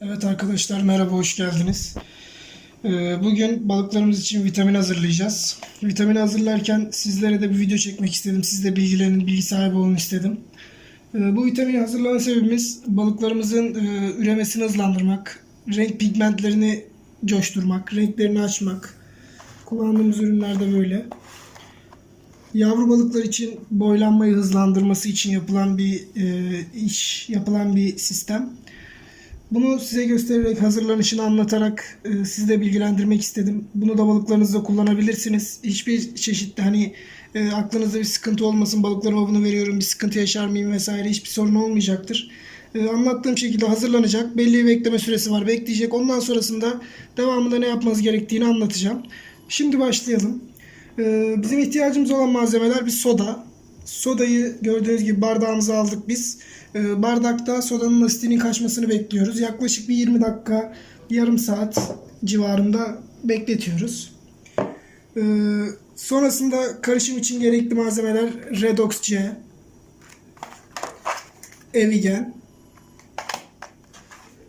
Evet arkadaşlar merhaba hoş geldiniz. Ee, Bugün balıklarımız için vitamin hazırlayacağız. Vitamini hazırlarken sizlere de bir video çekmek istedim. Siz de bilgilerin bilgi sahibi olun istedim. Ee, Bu vitamini hazırlama sebebimiz balıklarımızın e, üremesini hızlandırmak, renk pigmentlerini coşturmak, renklerini açmak. Kullandığımız ürünler de böyle. Yavru balıklar için boylanmayı hızlandırması için yapılan bir e, iş, yapılan bir sistem. Bunu size göstererek hazırlanışını anlatarak e, sizi de bilgilendirmek istedim. Bunu da balıklarınızda kullanabilirsiniz. Hiçbir çeşitli hani e, aklınızda bir sıkıntı olmasın balıklarıma bunu veriyorum bir sıkıntı yaşar mıyım vesaire hiçbir sorun olmayacaktır. E, anlattığım şekilde hazırlanacak. Belli bir bekleme süresi var. Bekleyecek. Ondan sonrasında devamında ne yapmanız gerektiğini anlatacağım. Şimdi başlayalım. E, bizim ihtiyacımız olan malzemeler bir soda. Sodayı gördüğünüz gibi bardağımıza aldık biz. Ee, bardakta sodanın asitinin kaçmasını bekliyoruz. Yaklaşık bir 20 dakika, yarım saat civarında bekletiyoruz. Ee, sonrasında karışım için gerekli malzemeler Redox C, Evigen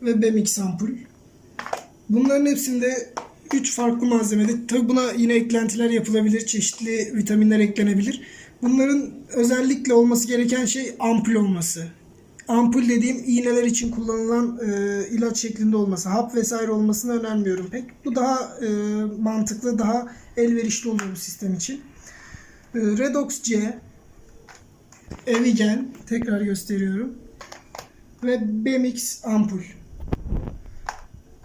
ve Bemix ampul. Bunların hepsinde 3 farklı malzemede tabi buna yine eklentiler yapılabilir. Çeşitli vitaminler eklenebilir. Bunların özellikle olması gereken şey ampul olması. Ampul dediğim iğneler için kullanılan e, ilaç şeklinde olması. Hap vesaire olmasını önermiyorum pek. Bu daha e, mantıklı, daha elverişli oluyor bu sistem için. E, Redox C, Evigen tekrar gösteriyorum. Ve Bemix ampul.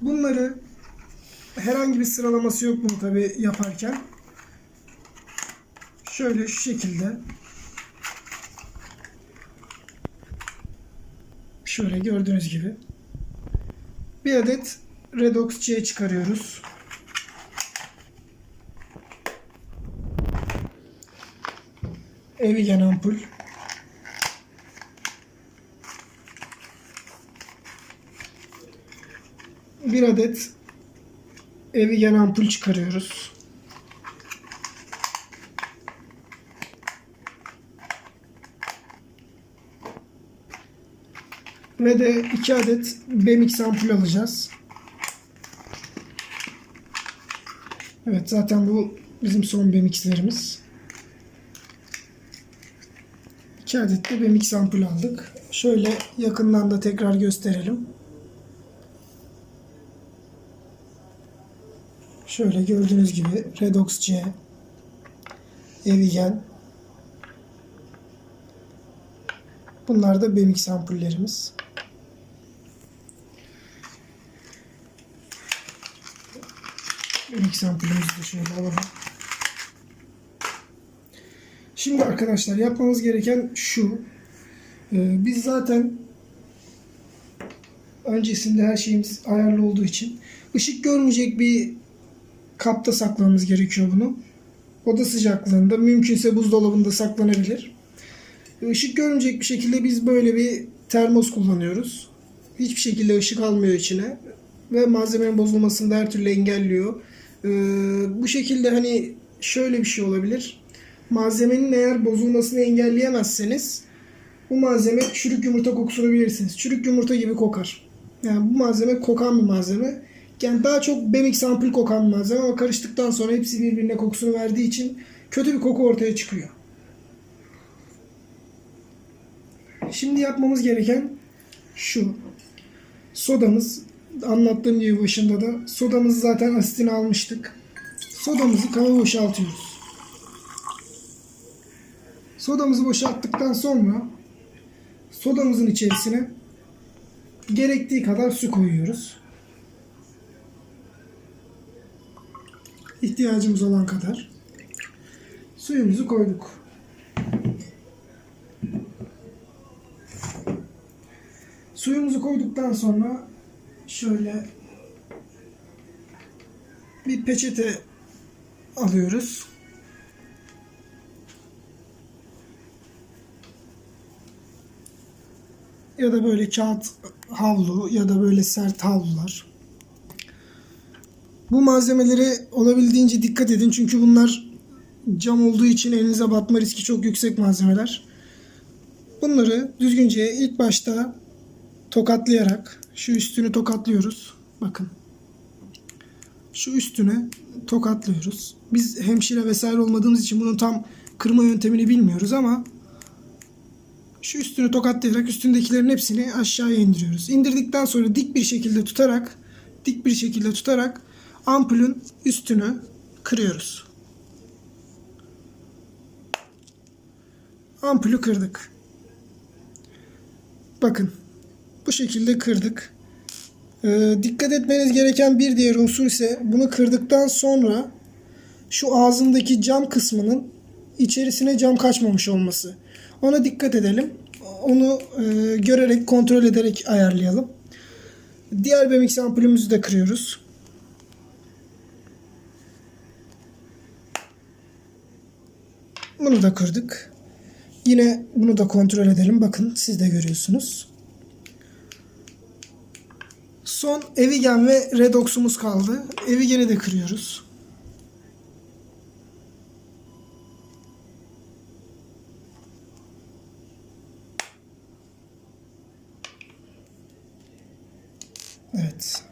Bunları herhangi bir sıralaması yok bunu tabi yaparken. Şöyle şu şekilde şöyle gördüğünüz gibi bir adet Redox C çıkarıyoruz. Evigen ampul. Bir adet Evigen ampul çıkarıyoruz. Ve de 2 adet Bemix ampul alacağız. Evet zaten bu bizim son Bemix'lerimiz. 2 adet de Bemix ampul aldık. Şöyle yakından da tekrar gösterelim. Şöyle gördüğünüz gibi Redox C, Evigen. Bunlar da Bemix ampullerimiz. Bemix ampulümüzü de şöyle alalım. Şimdi arkadaşlar yapmamız gereken şu. Ee, biz zaten öncesinde her şeyimiz ayarlı olduğu için ışık görmeyecek bir kapta saklamamız gerekiyor bunu. Oda sıcaklığında mümkünse buzdolabında saklanabilir. Işık görmeyecek bir şekilde biz böyle bir termos kullanıyoruz. Hiçbir şekilde ışık almıyor içine ve malzemenin bozulmasını da her türlü engelliyor. Ee, bu şekilde hani şöyle bir şey olabilir. Malzemenin eğer bozulmasını engelleyemezseniz bu malzeme çürük yumurta kokusunu bilirsiniz. Çürük yumurta gibi kokar. Yani bu malzeme kokan bir malzeme. Yani daha çok Bemix ampul kokan malzeme ama karıştıktan sonra hepsi birbirine kokusunu verdiği için kötü bir koku ortaya çıkıyor. Şimdi yapmamız gereken şu. Sodamız anlattığım gibi başında da sodamızı zaten asitini almıştık. Sodamızı kaba boşaltıyoruz. Sodamızı boşalttıktan sonra sodamızın içerisine gerektiği kadar su koyuyoruz. İhtiyacımız olan kadar. Suyumuzu koyduk. Suyumuzu koyduktan sonra şöyle bir peçete alıyoruz. Ya da böyle kağıt havlu ya da böyle sert havlular. Bu malzemelere olabildiğince dikkat edin çünkü bunlar cam olduğu için elinize batma riski çok yüksek malzemeler. Bunları düzgünce ilk başta tokatlayarak şu üstünü tokatlıyoruz. Bakın. Şu üstüne tokatlıyoruz. Biz hemşire vesaire olmadığımız için bunun tam kırma yöntemini bilmiyoruz ama şu üstünü tokatlayarak üstündekilerin hepsini aşağıya indiriyoruz. İndirdikten sonra dik bir şekilde tutarak dik bir şekilde tutarak ampulün üstünü kırıyoruz. Ampulü kırdık. Bakın bu şekilde kırdık. Ee, dikkat etmeniz gereken bir diğer unsur ise bunu kırdıktan sonra şu ağzındaki cam kısmının içerisine cam kaçmamış olması. Ona dikkat edelim. Onu e, görerek, kontrol ederek ayarlayalım. Diğer BMX ampulümüzü de kırıyoruz. Bunu da kırdık. Yine bunu da kontrol edelim. Bakın siz de görüyorsunuz. Son Evigen ve Redox'umuz kaldı. Evigen'i de kırıyoruz. Evet.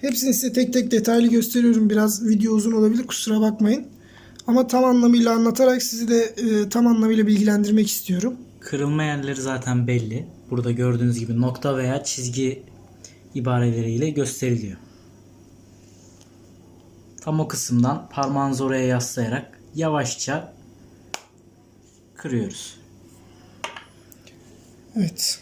Hepsini size tek tek detaylı gösteriyorum. Biraz video uzun olabilir. Kusura bakmayın. Ama tam anlamıyla anlatarak sizi de e, tam anlamıyla bilgilendirmek istiyorum. Kırılma yerleri zaten belli. Burada gördüğünüz gibi nokta veya çizgi ibareleriyle gösteriliyor. Tam o kısımdan parmağınızı oraya yaslayarak yavaşça kırıyoruz. Evet.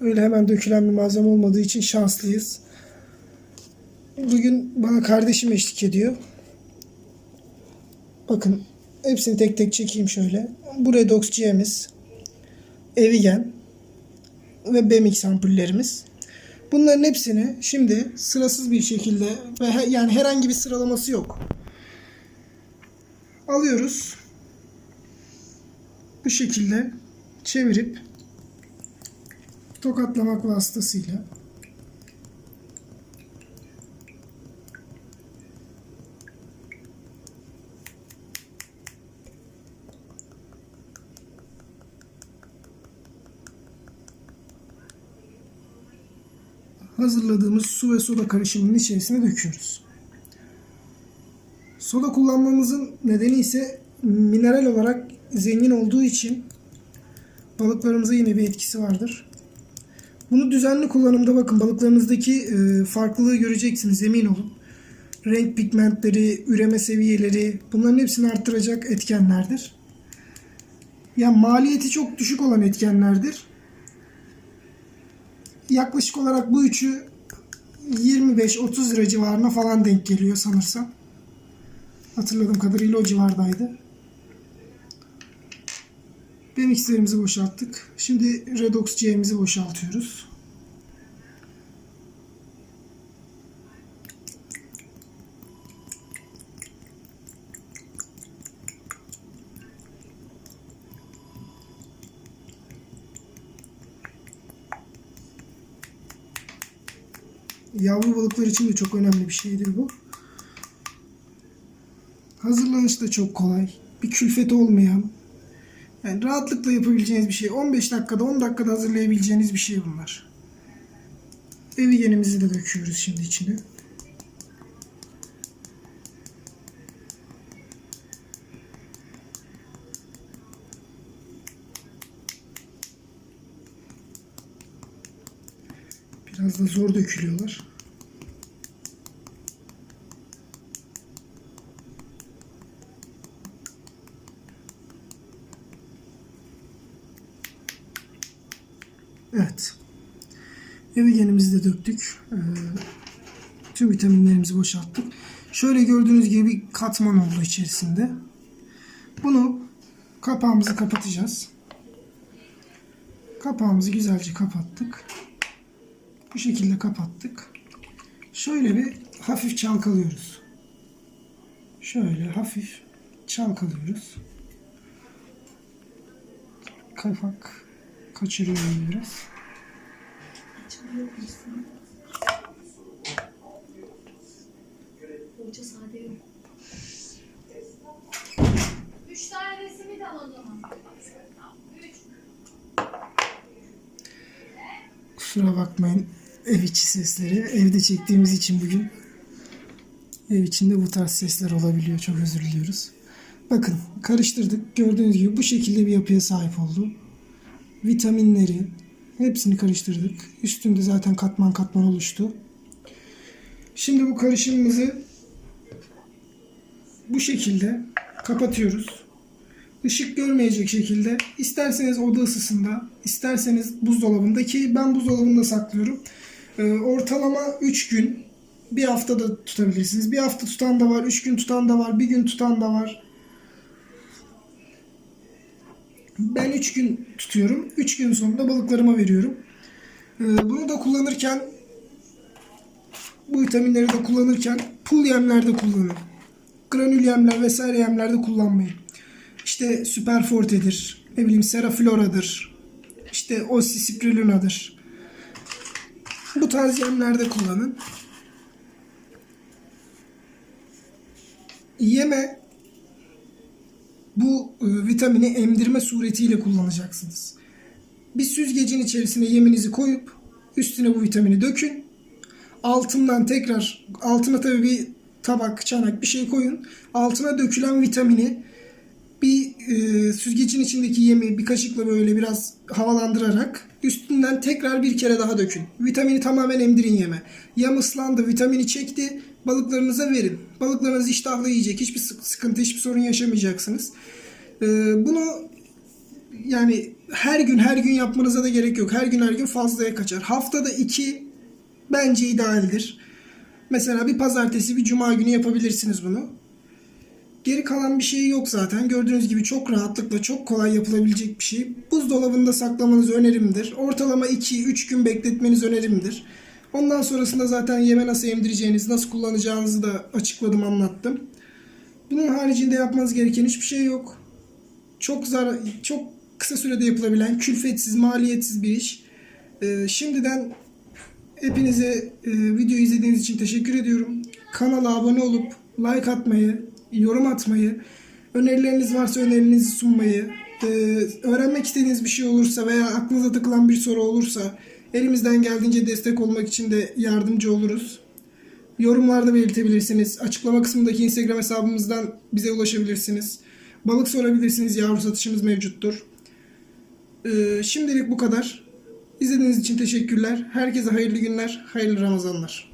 Öyle hemen dökülen bir malzeme olmadığı için şanslıyız. Bugün bana kardeşim eşlik ediyor. Bakın hepsini tek tek çekeyim şöyle. Bu Redox G'miz. Evigen ve BMX ampullerimiz. Bunların hepsini şimdi sırasız bir şekilde ve he- yani herhangi bir sıralaması yok. Alıyoruz. Bu şekilde çevirip tokatlamak vasıtasıyla hazırladığımız su ve soda karışımının içerisine döküyoruz. Soda kullanmamızın nedeni ise mineral olarak zengin olduğu için balıklarımıza yine bir etkisi vardır. Bunu düzenli kullanımda bakın balıklarınızdaki e, farklılığı göreceksiniz emin olun. Renk pigmentleri, üreme seviyeleri bunların hepsini arttıracak etkenlerdir. Ya maliyeti çok düşük olan etkenlerdir. Yaklaşık olarak bu üçü 25-30 lira civarına falan denk geliyor sanırsam. Hatırladığım kadarıyla o civardaydı. BMX'lerimizi boşalttık. Şimdi Redox C'mizi boşaltıyoruz. Yavru balıklar için de çok önemli bir şeydir bu. Hazırlanışı da çok kolay. Bir külfeti olmayan, yani rahatlıkla yapabileceğiniz bir şey. 15 dakikada 10 dakikada hazırlayabileceğiniz bir şey bunlar. Evigenimizi de döküyoruz şimdi içine. Biraz da zor dökülüyorlar. Evet. Evigenimizi de döktük. Ee, tüm vitaminlerimizi boşalttık. Şöyle gördüğünüz gibi bir katman oldu içerisinde. Bunu kapağımızı kapatacağız. Kapağımızı güzelce kapattık. Bu şekilde kapattık. Şöyle bir hafif çalkalıyoruz. Şöyle hafif çalkalıyoruz. Kapak kaçırıyor biraz. Hoca sade yok. Kusura bakmayın ev içi sesleri. Evde çektiğimiz için bugün ev içinde bu tarz sesler olabiliyor. Çok özür diliyoruz. Bakın karıştırdık. Gördüğünüz gibi bu şekilde bir yapıya sahip oldu. Vitaminleri hepsini karıştırdık. Üstünde zaten katman katman oluştu. Şimdi bu karışımımızı bu şekilde kapatıyoruz. Işık görmeyecek şekilde isterseniz oda ısısında isterseniz buzdolabında ki ben buzdolabında saklıyorum. Ee, ortalama 3 gün bir hafta da tutabilirsiniz. Bir hafta tutan da var, 3 gün tutan da var, bir gün tutan da var. Ben 3 gün tutuyorum. 3 gün sonunda balıklarıma veriyorum. Ee, bunu da kullanırken bu vitaminleri de kullanırken pul yemlerde kullanın. Granül yemler vesaire yemlerde kullanmayın. İşte Superforte'dir. Ne bileyim Seraflora'dır. İşte Oxyspirullina'dır. Bu tarz yemlerde kullanın. Yeme bu e, vitamini emdirme suretiyle kullanacaksınız. Bir süzgecin içerisine yeminizi koyup üstüne bu vitamini dökün. Altından tekrar altına tabii bir tabak, çanak bir şey koyun. Altına dökülen vitamini e, süzgecin içindeki yemi bir kaşıkla böyle biraz havalandırarak üstünden tekrar bir kere daha dökün. Vitamini tamamen emdirin yeme. Yem ıslandı, vitamini çekti. Balıklarınıza verin. Balıklarınız iştahla yiyecek. Hiçbir sık- sıkıntı, hiçbir sorun yaşamayacaksınız. E, bunu yani her gün her gün yapmanıza da gerek yok. Her gün her gün fazlaya kaçar. Haftada iki bence idealdir. Mesela bir pazartesi bir cuma günü yapabilirsiniz bunu. Geri kalan bir şey yok zaten. Gördüğünüz gibi çok rahatlıkla çok kolay yapılabilecek bir şey. Buzdolabında saklamanız önerimdir. Ortalama 2-3 gün bekletmeniz önerimdir. Ondan sonrasında zaten yeme nasıl emdireceğiniz, nasıl kullanacağınızı da açıkladım, anlattım. Bunun haricinde yapmanız gereken hiçbir şey yok. Çok zar çok kısa sürede yapılabilen, külfetsiz, maliyetsiz bir iş. Ee, şimdiden hepinize e, video izlediğiniz için teşekkür ediyorum. Kanala abone olup like atmayı, yorum atmayı, önerileriniz varsa önerilerinizi sunmayı, e, öğrenmek istediğiniz bir şey olursa veya aklınıza takılan bir soru olursa elimizden geldiğince destek olmak için de yardımcı oluruz. Yorumlarda belirtebilirsiniz. Açıklama kısmındaki Instagram hesabımızdan bize ulaşabilirsiniz. Balık sorabilirsiniz. Yavru satışımız mevcuttur. Ee, şimdilik bu kadar. İzlediğiniz için teşekkürler. Herkese hayırlı günler, hayırlı Ramazanlar.